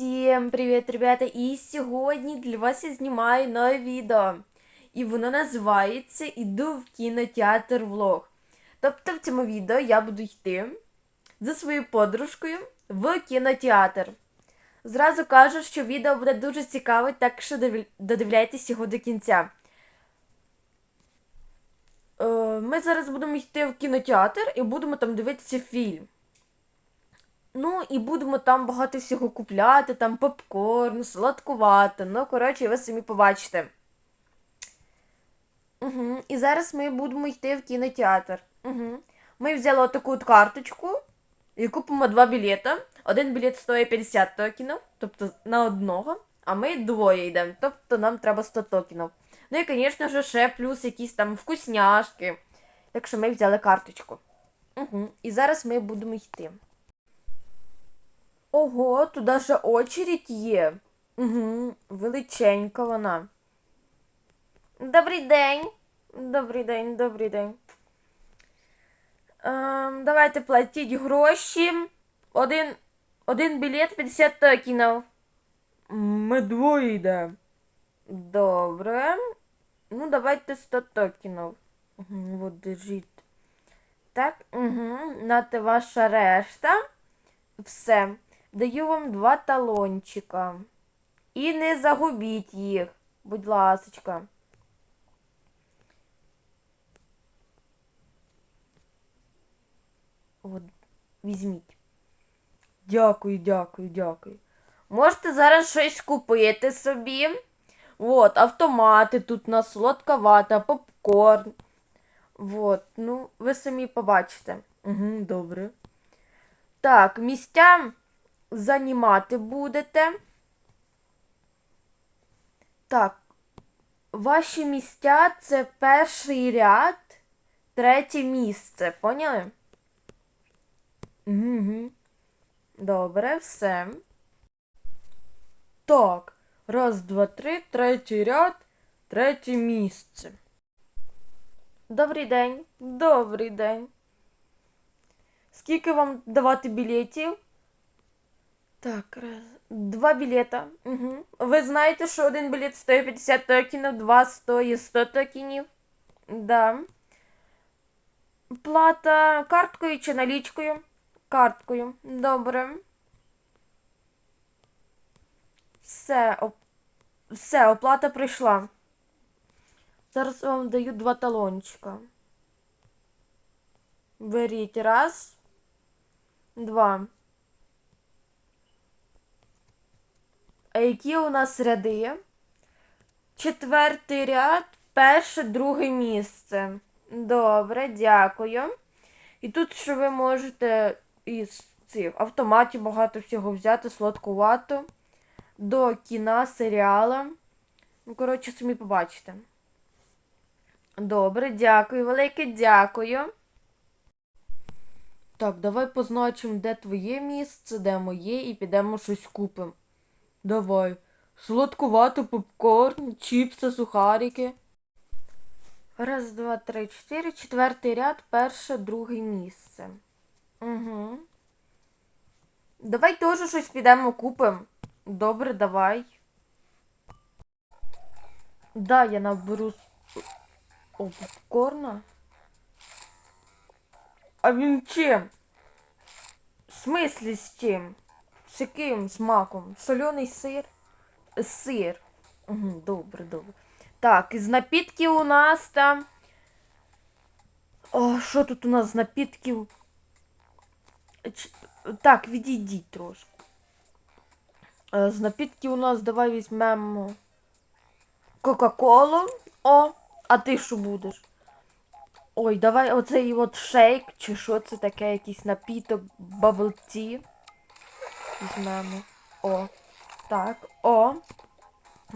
Всім привіт, ребята! І сьогодні для вас я знімаю нове відео. І воно називається Іду в кінотеатр влог. Тобто в цьому відео я буду йти за своєю подружкою в кінотеатр. Зразу кажу, що відео буде дуже цікаве, так що додивляйтесь його до кінця. Е, Ми зараз будемо йти в кінотеатр і будемо там дивитися фільм. Ну, і будемо там багато всього купляти, там попкорн, сладкувати. Ну, коротше, ви самі побачите. Угу. І зараз ми будемо йти в кінотеатр. Угу. Ми взяли отаку от карточку і купимо два білета. Один білет стоїть 50 токенів, тобто на одного, а ми двоє йдемо, тобто нам треба 100 токенів. Ну і, звісно ж, ще плюс якісь там вкусняшки. Так що ми взяли карточку. Угу. І зараз ми будемо йти. Ого, туди ще очередь є. Угу, величенька вона. Добрий день. Добрий день, добрий день. Ем, давайте платіть гроші. Один, один білет 50 токенів. Ми двоє йдемо. Добре. Ну, давайте 100 токенів. Угу, от держіть. Так, угу. Нате ваша решта. Все. Даю вам два талончика. І не загубіть їх, будь ласочка. От, візьміть. Дякую, дякую, дякую. Можете зараз щось купити собі. От, автомати тут на солодковата, попкорн. Вот, ну, ви самі побачите. Угу, добре. Так, місця займати будете. Так. Ваші місця це перший ряд, третє місце. Поняли? Угу. Добре, все. Так. Раз, два, три, третій ряд, третє місце. Добрий день. Добрий день. Скільки вам давати білетів? Так, раз. Два білета. Угу. Ви знаєте, що один білет стоїть 50 токенів, два стоїть 100 токенів? Да. Плата карткою чи налічкою? Карткою. Добре. Все, оп... Все, оплата прийшла. Зараз вам даю два талончика. Беріть раз, два. Які у нас ряди? Четвертий ряд, перше, друге місце. Добре, дякую. І тут що ви можете із цих автоматів багато всього взяти, сладкувато. До кіна, серіала. Ну, коротше, самі побачите. Добре, дякую, велике дякую. Так, давай позначимо, де твоє місце, де моє, і підемо щось купимо. Давай. Сладкувато попкорн, чіпси, сухарики. Раз, два, три, чотири. Четвертий ряд, перше, друге місце. Угу. Давай теж щось підемо купимо. Добре, давай. Да, я наберу о, попкорна. А він чим? В смислі з чим? З яким смаком? Соляний сир? Сир. Добре, добре. Так, із напітків у нас там. О, що тут у нас з напітків? Ч- Так, відійдіть трошки. Е, З напітків у нас давай візьмемо Кока-Колу. О, а ти що будеш? Ой, давай оцей от шейк, чи що це таке, якийсь напіток, tea. Візьмемо. О. Так, о.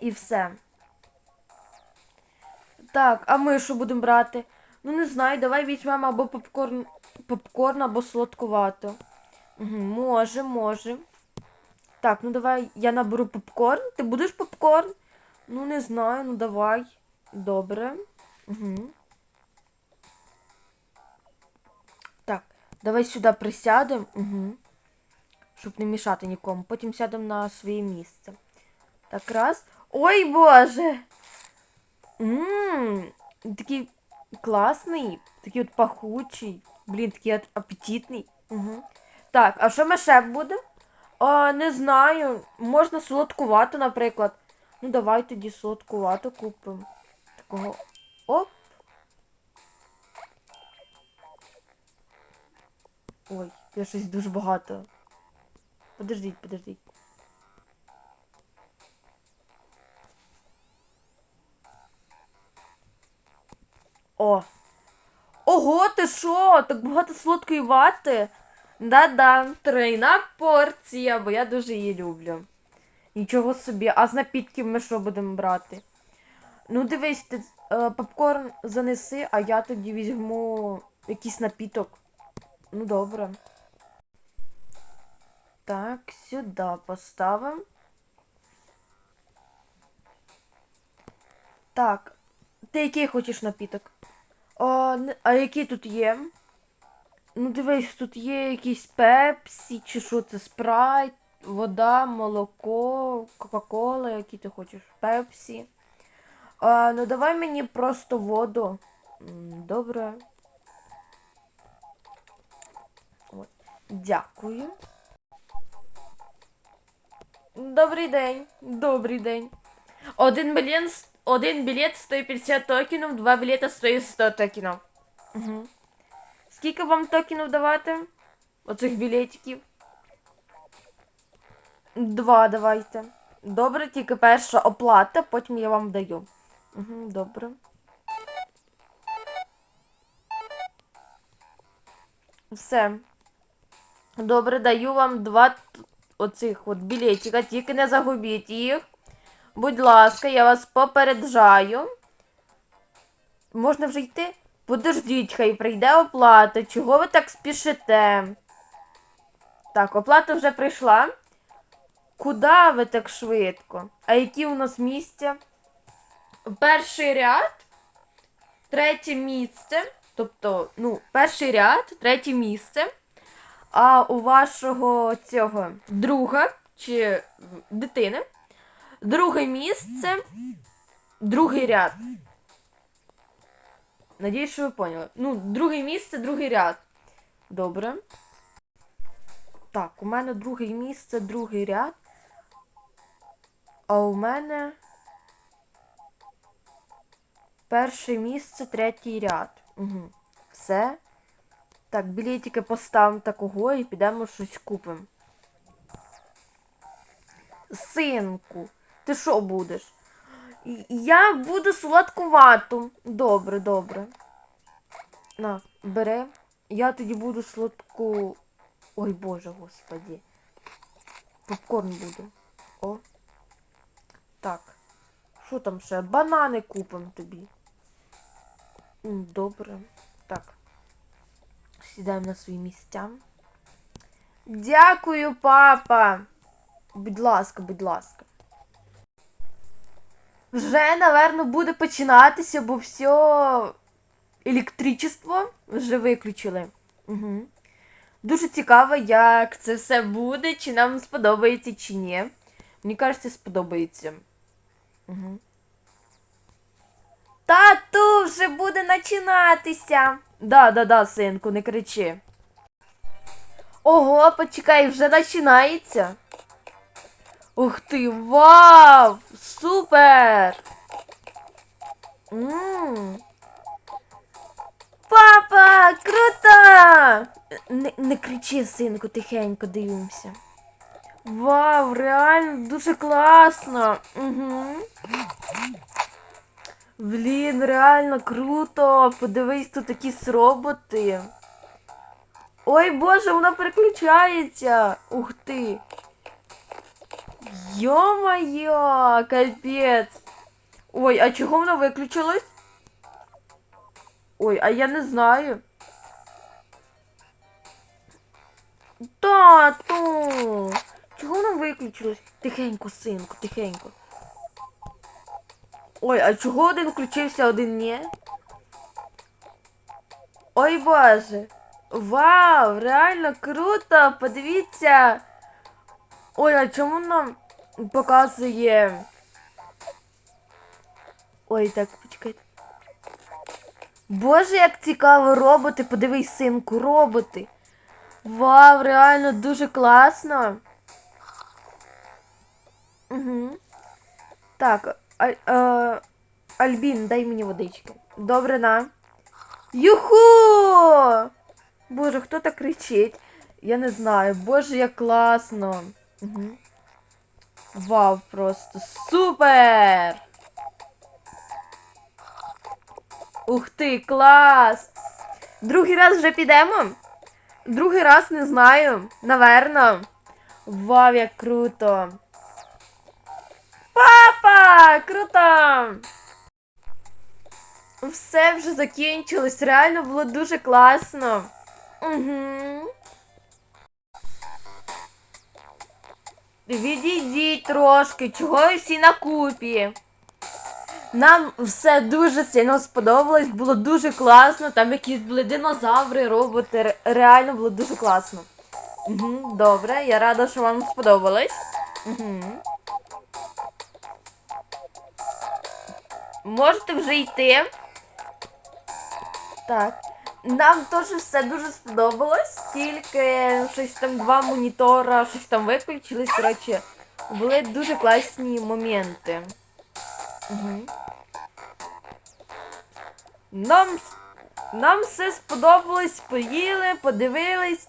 І все. Так, а ми що будемо брати? Ну не знаю, давай візьмемо або попкорн, попкорн, або сладкувато. Угу, може, може. Так, ну давай я наберу попкорн. Ти будеш попкорн? Ну не знаю, ну давай. Добре. Угу. Так, давай сюди присядемо. Угу. Щоб не мішати нікому. Потім сядемо на своє місце. Так раз. Ой боже! Ммм, такий класний, такий от пахучий. Блін, такий от апетитний. Угу. Так, а що ми ще буде? Не знаю. Можна солодкувату, наприклад. Ну, давай тоді солодкувату купимо. Такого. Оп. Ой, я щось дуже багато. Подождіть, подождіть. О! Ого, ти що? Так багато солодкої вати? Да-да, тройна порція, бо я дуже її люблю. Нічого собі, а з напітків ми що будемо брати? Ну, дивись, ти е, попкорн занеси, а я тоді візьму якийсь напіток. Ну, добре. Так, сюди поставимо. Так. Ти який хочеш напіток? А, а які тут є? Ну, дивись, тут є якісь пепсі, чи що це спрайт, вода, молоко, Кока-Кола, які ти хочеш, пепсі. А, ну давай мені просто воду. Добре. Дякую. Добрий день. Добрий день. Один с- один білет стоїть 50 токенів, два білета стоїть 100 токенів. Угу. Скільки вам токенів давати? Оцих білетиків? Два давайте. Добре, тільки перша оплата, потім я вам даю. Угу, добре. Все. Добре, даю вам два оцих от білетика, тільки не загубіть їх. Будь ласка, я вас попереджаю. Можна вже йти? Подождіть, хай прийде оплата. Чого ви так спішите? Так, оплата вже прийшла. Куда ви так швидко? А які у нас місця? Перший ряд, третє місце. Тобто, ну, перший ряд, третє місце. А у вашого цього друга чи дитини друге місце, другий ряд. Надіюсь, що ви поняли. Ну, друге місце, другий ряд. Добре. Так, у мене друге місце, другий ряд. А у мене перше місце, третій ряд. Угу. Все. Так, білетики поставимо такого і підемо щось купимо. Синку, ти що будеш? Я буду солодкувату. Добре, добре. На, бери. Я тоді буду солодку. Ой боже, господі. Попкорн буду. О. Так. Що там ще? Банани купимо тобі. Добре. Так. Сідаємо на свої місця. Дякую, папа. Будь ласка, будь ласка. Вже, напевно, буде починатися, бо все електричество вже виключили. Угу. Дуже цікаво, як це все буде, чи нам сподобається, чи ні. Мені кажеться, сподобається. Угу. Тату, вже буде починатися. Да, да, да, синку, не кричи. Ого, почекай, вже починається. Ух ти, вау! Супер! Ммм. Папа, круто! Не, не кричи, синку, тихенько дивимося. Вау, реально дуже класно. Угу. Блін, реально круто. Подивись, тут якісь роботи. Ой боже, вона переключається. Ух ти. Йо-моє, капець. Ой, а чого воно виключилось? Ой, а я не знаю. Тату! Чого воно виключилось? Тихенько, синку, тихенько. Ой, а чого один включився, один ні? Ой боже. Вау, реально круто! Подивіться! Ой, а чому нам показує. Ой, так, почекайте. Боже, як цікаво роботи, подивись, синку, роботи. Вау, реально дуже класно. Угу. Так, аль, е, Альбін, дай мені водички. Добре, на. Юху! Боже, хто так кричить? Я не знаю. Боже, як класно. Угу. Вау, просто супер! Ух ти, клас! Другий раз вже підемо? Другий раз не знаю. Наверно. Вау, як круто! Папа! Круто! Все вже закінчилось. Реально було дуже класно. Угу. Відійдіть трошки, чого ви всі на купі. Нам все дуже сильно сподобалось, було дуже класно. Там якісь були динозаври, роботи. Реально було дуже класно. Угу, добре, я рада, що вам сподобалось. Угу. Можете вже йти. Так. Нам теж все дуже сподобалось, тільки щось там два монітора, щось там виключились. Коротше, були дуже класні моменти. Угу. Нам, нам все сподобалось, поїли, подивились.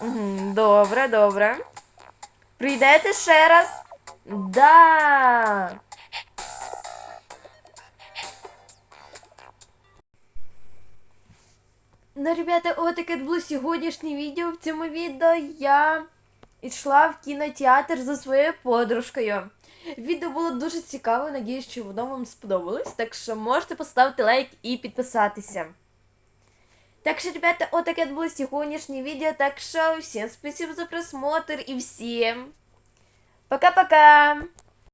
Угу, добре, добре. Прийдете ще раз? Да. Ну, ребята, от таке було сьогоднішнє відео. В цьому відео я йшла в кінотеатр за своєю подружкою. Відео було дуже цікаве, надіюсь, що воно вам сподобалось. Так що можете поставити лайк і підписатися. Так що, ребята, от таке було сьогоднішнє відео. Так що всім спасибо за просмотр і всім. Пока-пока!